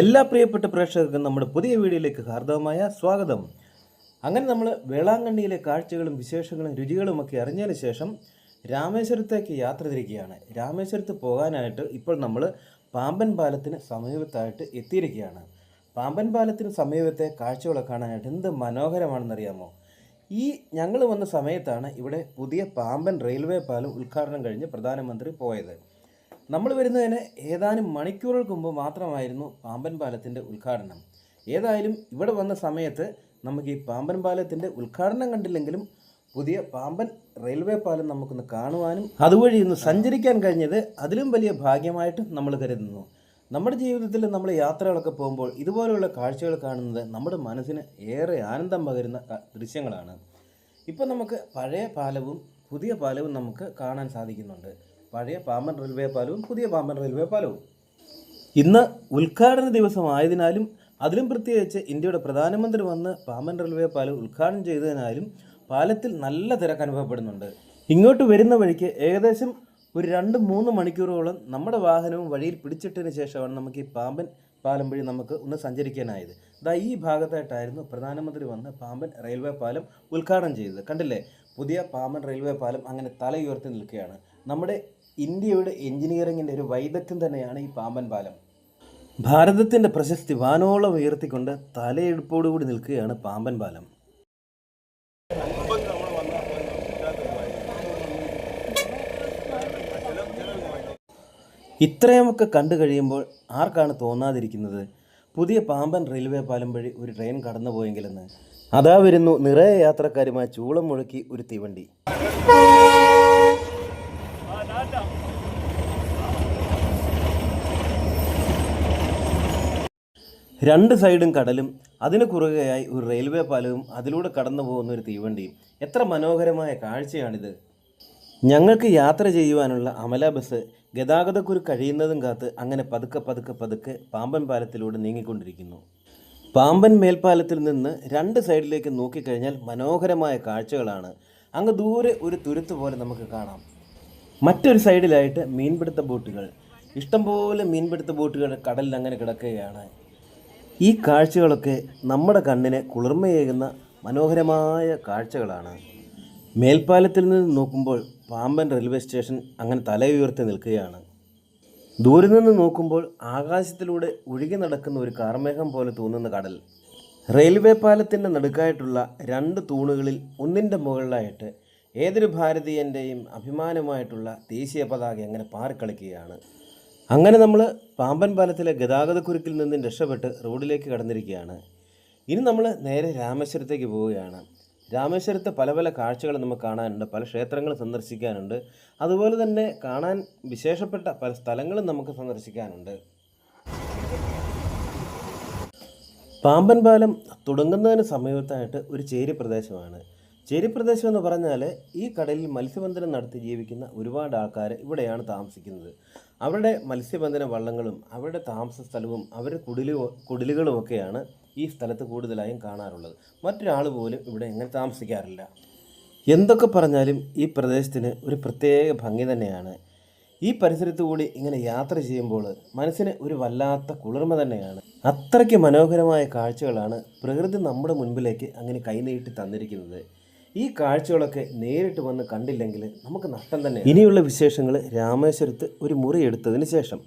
എല്ലാ പ്രിയപ്പെട്ട പ്രേക്ഷകർക്കും നമ്മുടെ പുതിയ വീഡിയോയിലേക്ക് ഹാർദവമായ സ്വാഗതം. അങ്ങനെ നമ്മൾ വേളാങ്കണ്ണിയിലെ കാഴ്ചകളും വിശേഷങ്ങളും രുചികളും ഒക്കെ അറിഞ്ഞതിന് ശേഷം രാമേശ്വരത്തേക്ക് യാത്ര തിരിക്കുകയാണ്. രാമേശ്വരത്ത് പോകാനായിട്ട് ഇപ്പോൾ നമ്മൾ പാമ്പൻ പാലത്തിന് സമീപത്തായിട്ട് എത്തിയിരിക്കുകയാണ്. പാമ്പൻ പാലത്തിന് സമീപത്തെ കാഴ്ചകളൊക്കെ കാണാനായിട്ട് എന്ത് മനോഹരമാണെന്നറിയാമോ? ഈ ഞങ്ങൾ വന്ന സമയത്താണ് ഇവിടെ പുതിയ പാമ്പൻ റെയിൽവേ പാലം ഉദ്ഘാടനം കഴിഞ്ഞ് പ്രധാനമന്ത്രി പോയത്. നമ്മൾ വരുന്നതിന് ഏതാനും മണിക്കൂറുകൾക്ക് മുമ്പ് മാത്രമായിരുന്നു പാമ്പൻ പാലത്തിന്റെ ഉദ്ഘാടനം. ഏതായാലും ഇവിടെ വന്ന സമയത്ത് നമുക്ക് ഈ പാമ്പൻ പാലത്തിന്റെ ഉദ്ഘാടനം കണ്ടില്ലെങ്കിലും പുതിയ പാമ്പൻ റെയിൽവേ പാലം നമുക്കൊന്ന് കാണുവാനും അതുവഴി ഇന്ന് സഞ്ചരിക്കാൻ കഴിഞ്ഞത് അതിലും വലിയ ഭാഗ്യമായിട്ട് നമ്മൾ കരുതുന്നു. നമ്മുടെ ജീവിതത്തിൽ നമ്മൾ യാത്രകളൊക്കെ പോകുമ്പോൾ ഇതുപോലെയുള്ള കാഴ്ചകൾ കാണുന്നത് നമ്മുടെ മനസ്സിന് ഏറെ ആനന്ദം പകരുന്ന ദൃശ്യങ്ങളാണ്. ഇപ്പം നമുക്ക് പഴയ പാലവും പുതിയ പാലവും നമുക്ക് കാണാൻ സാധിക്കുന്നുണ്ട്. പഴയ പാമ്പൻ റെയിൽവേ പാലവും പുതിയ പാമ്പൻ റെയിൽവേ പാലവും. ഇന്ന് ഉദ്ഘാടന ദിവസമായതിനാലും അതിലും പ്രത്യേകിച്ച് ഇന്ത്യയുടെ പ്രധാനമന്ത്രി വന്ന് പാമ്പൻ റെയിൽവേ പാലം ഉദ്ഘാടനം ചെയ്തതിനാലും പാലത്തിൽ നല്ല തിരക്ക് അനുഭവപ്പെടുന്നുണ്ട്. ഇങ്ങോട്ട് വരുന്ന വഴിക്ക് ഏകദേശം ഒരു രണ്ട് മൂന്ന് മണിക്കൂറോളം നമ്മുടെ വാഹനവും വഴിയിൽ പിടിച്ചിട്ടതിന് ശേഷമാണ് നമുക്ക് ഈ പാമ്പൻ പാലം വഴി നമുക്ക് ഒന്ന് സഞ്ചരിക്കാനായത്. ദാ ഈ ഭാഗത്തായിട്ടായിരുന്നു പ്രധാനമന്ത്രി വന്ന് പാമ്പൻ റെയിൽവേ പാലം ഉദ്ഘാടനം ചെയ്തത്. കണ്ടില്ലേ? പുതിയ പാമ്പൻ റെയിൽവേ പാലം അങ്ങനെ തലയുയർത്തി നിൽക്കുകയാണ്. നമ്മുടെ ഇന്ത്യയുടെ എഞ്ചിനീയറിംഗിന്റെ ഒരു വൈദഗ്ധ്യം തന്നെയാണ് ഈ പാമ്പൻ പാലം. ഭാരതത്തിന്റെ പ്രശസ്തി വാനോളം ഉയർത്തിക്കൊണ്ട് തലയെടുപ്പോടുകൂടി നിൽക്കുകയാണ് പാമ്പൻ പാലം. ഇത്രയുമൊക്കെ കണ്ടു കഴിയുമ്പോൾ ആർക്കാണ് തോന്നാതിരിക്കുന്നത്? പുതിയ പാമ്പൻ റെയിൽവേ പാലം വഴി ഒരു ട്രെയിൻ കടന്നുപോയെങ്കിലെന്ന്. അതാ വരുന്നു നിറയെ യാത്രക്കാരുമായി ചൂളം മുഴക്കി ഒരു തീവണ്ടി. രണ്ട് സൈഡും കടലും അതിന് കുറുകയായി ഒരു റെയിൽവേ പാലവും അതിലൂടെ കടന്നു പോകുന്ന ഒരു തീവണ്ടിയും. എത്ര മനോഹരമായ കാഴ്ചയാണിത്. ഞങ്ങൾക്ക് യാത്ര ചെയ്യുവാനുള്ള അമല ബസ് ഗതാഗതക്കുരു കഴിയുന്നതും കാത്ത് അങ്ങനെ പതുക്കെ പതുക്കെ പതുക്കെ പാമ്പൻ പാലത്തിലൂടെ നീങ്ങിക്കൊണ്ടിരിക്കുന്നു. പാമ്പൻ മേൽപ്പാലത്തിൽ നിന്ന് രണ്ട് സൈഡിലേക്ക് നോക്കിക്കഴിഞ്ഞാൽ മനോഹരമായ കാഴ്ചകളാണ്. അങ്ങ് ദൂരെ ഒരു തുരുത്ത് പോലെ നമുക്ക് കാണാം. മറ്റൊരു സൈഡിലായിട്ട് മീൻപിടുത്ത ബോട്ടുകൾ. ഇഷ്ടംപോലെ മീൻപിടുത്ത ബോട്ടുകൾ കടലിൽ അങ്ങനെ കിടക്കുകയാണ്. ഈ കാഴ്ചകളൊക്കെ നമ്മുടെ കണ്ണിന് കുളിർമയേകുന്ന മനോഹരമായ കാഴ്ചകളാണ്. മേൽപ്പാലത്തിൽ നിന്ന് നോക്കുമ്പോൾ പാമ്പൻ റെയിൽവേ സ്റ്റേഷൻ അങ്ങനെ തല ഉയർത്തി നിൽക്കുകയാണ്. ദൂരെ നിന്ന് നോക്കുമ്പോൾ ആകാശത്തിലൂടെ ഒഴുകി നടക്കുന്ന ഒരു കാർമേഘം പോലെ തോന്നുന്ന കടൽ. റെയിൽവേ പാലത്തിന്റെ നടുക്കായിട്ടുള്ള രണ്ട് തൂണുകളിൽ ഒന്നിന്റെ മുകളിലായിട്ട് ഏതൊരു ഭാരതീയന്റെയും അഭിമാനമായിട്ടുള്ള ദേശീയ പതാക അങ്ങനെ പാറിക്കളിക്കുകയാണ്. അങ്ങനെ നമ്മൾ പാമ്പൻ പാലത്തിലെ ഗതാഗതക്കുരുക്കിൽ നിന്നും രക്ഷപ്പെട്ട് റോഡിലേക്ക് കടന്നിരിക്കുകയാണ്. ഇനി നമ്മൾ നേരെ രാമേശ്വരത്തേക്ക് പോവുകയാണ്. രാമേശ്വരത്തെ പല പല കാഴ്ചകൾ നമുക്ക് കാണാനുണ്ട്. പല ക്ഷേത്രങ്ങൾ സന്ദർശിക്കാനുണ്ട്. അതുപോലെ തന്നെ കാണാൻ വിശേഷപ്പെട്ട പല സ്ഥലങ്ങളും നമുക്ക് സന്ദർശിക്കാനുണ്ട്. പാമ്പൻ പാലം തുടങ്ങുന്നതിന് സമീപത്തായിട്ട് ഒരു ചേരി പ്രദേശമാണ്. ചേരി പ്രദേശം എന്ന് പറഞ്ഞാൽ ഈ കടലിൽ മത്സ്യബന്ധനം നടത്തി ജീവിക്കുന്ന ഒരുപാട് ആൾക്കാർ ഇവിടെയാണ് താമസിക്കുന്നത്. അവരുടെ മത്സ്യബന്ധന വള്ളങ്ങളും അവരുടെ താമസ സ്ഥലവും അവരുടെ കുടിലു കുടിലുകളും ഒക്കെയാണ് ഈ സ്ഥലത്ത് കൂടുതലായും കാണാറുള്ളത്. മറ്റൊരാൾ പോലും ഇവിടെ എങ്ങനെ താമസിക്കാറില്ല. എന്തൊക്കെ പറഞ്ഞാലും ഈ പ്രദേശത്തിന് ഒരു പ്രത്യേക ഭംഗി തന്നെയാണ്. ഈ പരിസരത്തു കൂടി ഇങ്ങനെ യാത്ര ചെയ്യുമ്പോൾ മനസ്സിന് ഒരു വല്ലാത്ത കുളിർമ തന്നെയാണ്. അത്രയ്ക്ക് മനോഹരമായ കാഴ്ചകളാണ് പ്രകൃതി നമ്മുടെ മുൻപിലേക്ക് അങ്ങനെ കൈനീട്ടി തന്നിരിക്കുന്നത്. ഈ കാഴ്ചകളൊക്കെ നേരിട്ട് വന്ന് കണ്ടില്ലെങ്കിൽ നമുക്ക് നഷ്ടം തന്നെ ഇനിയുള്ള വിശേഷങ്ങൾ രാമേശ്വരത്ത് ഒരു മുറി എടുത്തതിന് ശേഷം.